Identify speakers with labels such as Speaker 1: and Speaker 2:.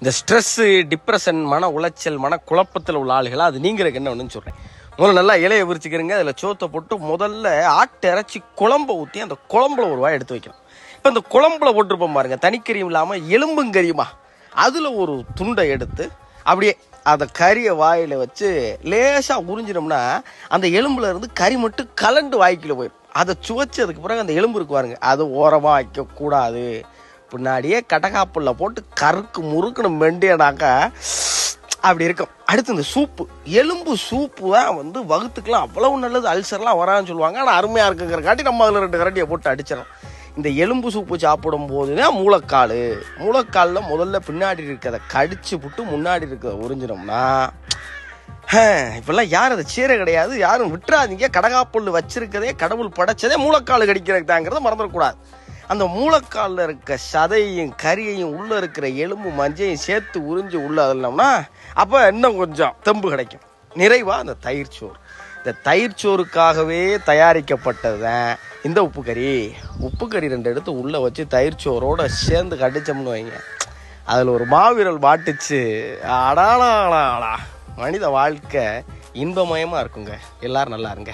Speaker 1: இந்த stress depression மன உளைச்சல் மன குழப்பத்தில் உள்ள ஆளுகளாக அது நீங்களுக்கு என்ன ஒன்றுன்னு சொல்கிறேன் முதல்ல நல்லா இலையை விரிச்சுக்கிறீங்க அதில் சோத்தை போட்டு முதல்ல ஆட்டு இறைச்சி குழம்ப ஊற்றி அந்த குழம்புல ஒரு வாய் எடுத்து வைக்கணும். இப்போ இந்த குழம்புல போட்டிருப்போம் பாருங்கள் தனிக்கறியும் இல்லாமல் எலும்புங்கறியுமா அதில் ஒரு துண்டை எடுத்து அப்படியே அந்த கறியை வாயில் வச்சு லேசாக உறிஞ்சினோம்னா அந்த எலும்புல இருந்து கறி மட்டும் கலண்டு வாய்க்கில் போயிடும். அதை சுவைச்சதுக்கு பிறகு அந்த எலும்பு இருக்கு பாருங்க அது ஓரமாக வைக்கக்கூடாது. பின்னாடியே கடகாப்புள்ள போட்டு கருக்கு முறுக்குன்னு மெண்டியனாக்கா அப்படி இருக்கும். அடுத்து இந்த சூப்பு. எலும்பு சூப்பு தான் வந்து வகுத்துக்கலாம். அவ்வளவு நல்லது. அல்சர்லாம் வரான்னு சொல்லுவாங்க. ஆனால் அருமையாக இருக்குங்கிற காட்டி நம்ம அதில் ரெண்டு கரண்டியை போட்டு அடிச்சிடறோம். இந்த எலும்பு சூப்பு சாப்பிடும் போது தான் மூளைக்கால். மூளைக்காலில் முதல்ல பின்னாடி இருக்கிறத கடிச்சு விட்டு முன்னாடி இருக்கிறத உறிஞ்சினோம்னா இப்பெல்லாம் யாரும் அதை சீர கிடையாது. யாரும் விட்டுறாதீங்க. கடகாப்புல் வச்சிருக்கதே கடவுள் படைச்சதே மூளைக்கால் கடிக்கிறதாங்கிறத மறந்துடக்கூடாது. அந்த மூளைக்காலில் இருக்க சதையும் கறியையும் உள்ளே இருக்கிற எலும்பு மஞ்சையும் சேர்த்து உறிஞ்சு உள்ளே அதெல்லாம்னா அப்போ இன்னும் கொஞ்சம் தெம்பு கிடைக்கும். நிறைவாக அந்த தயிர் சோறு. இந்த தயிர் சோறுக்காகவே தயாரிக்கப்பட்டது தான் இந்த உப்பு கறி. உப்பு கறி ரெண்டு எடுத்து உள்ளே வச்சு தயிர் சோறோடு சேர்ந்து கடிச்சோம்னு வைங்க. அதில் ஒரு மாவீரல் மாட்டுச்சு அடாடா மனித வாழ்க்கை இன்பமயமாக இருக்குங்க. எல்லாரும் நல்லா இருங்க.